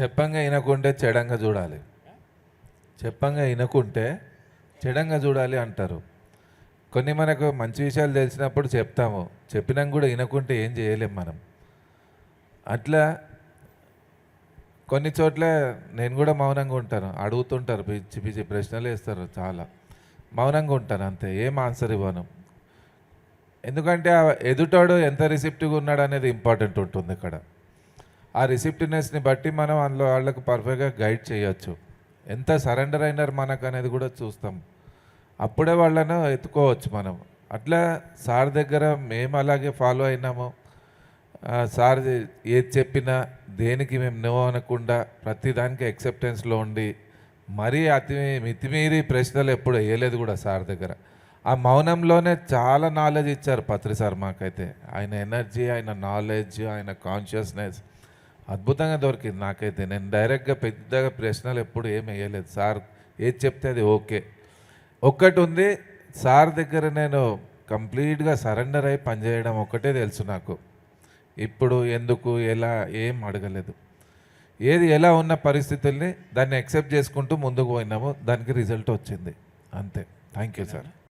చెప్పంగా వినకుంటే చెడంగా చూడాలి. చెప్పంగా వినకుంటే చెడంగా చూడాలి అంటారు. కొన్ని మనకు మంచి విషయాలు తెలిసినప్పుడు చెప్తాము. చెప్పినాక కూడా వినకుంటే ఏం చేయలేం మనం. అట్లా కొన్ని చోట్ల నేను కూడా మౌనంగా ఉంటాను. అడుగుతుంటారు పిచ్చి పిచ్చి ప్రశ్నలు వేస్తారు చాలా. మౌనంగా ఉంటాను అంతే ఏం ఆన్సర్ ఇవ్వను. ఎందుకంటే ఆ ఎదుటోడు ఎంత రిసిప్టివ్గా ఉన్నాడు అనేది ఇంపార్టెంట్ ఉంటుంది ఇక్కడ. ఆ రిసిప్టినెస్ని బట్టి మనం అందులో వాళ్ళకు పర్ఫెక్ట్గా గైడ్ చేయొచ్చు. ఎంత సరెండర్ అయినారు మనకు అనేది కూడా చూస్తాం. అప్పుడే వాళ్ళను ఎత్తుకోవచ్చు మనం. అట్లా సార్ దగ్గర మేము అలాగే ఫాలో అయినాము. సార్ ఏది చెప్పినా దేనికి మేము నో అనకుండా ప్రతిదానికి ఎక్సెప్టెన్స్లో ఉండి మరీ అతి మితిమీరి ప్రశ్నలు ఎప్పుడు వేయలేదు కూడా సార్ దగ్గర. ఆ మౌనంలోనే చాలా నాలెడ్జ్ ఇచ్చారు పత్రి సార్ మాకైతే. ఆయన ఎనర్జీ ఆయన నాలెడ్జ్ ఆయన కాన్షియస్నెస్ అద్భుతంగా దొరికింది నాకైతే. నేను డైరెక్ట్గా పెద్దగా ప్రశ్నలు ఎప్పుడు ఏం వేయలేదు. సార్ ఏది చెప్తే అది ఓకే. ఒక్కటి ఉంది సార్ దగ్గర నేను కంప్లీట్గా సరెండర్ అయి పనిచేయడం ఒక్కటే తెలుసు నాకు. ఇప్పుడు ఎందుకు ఎలా ఏం అడగలేదు. ఏది ఎలా ఉన్న పరిస్థితుల్ని దాన్ని యాక్సెప్ట్ చేసుకుంటూ ముందుకు పోయినాము. దానికి రిజల్ట్ వచ్చింది. అంతే. Thank you sir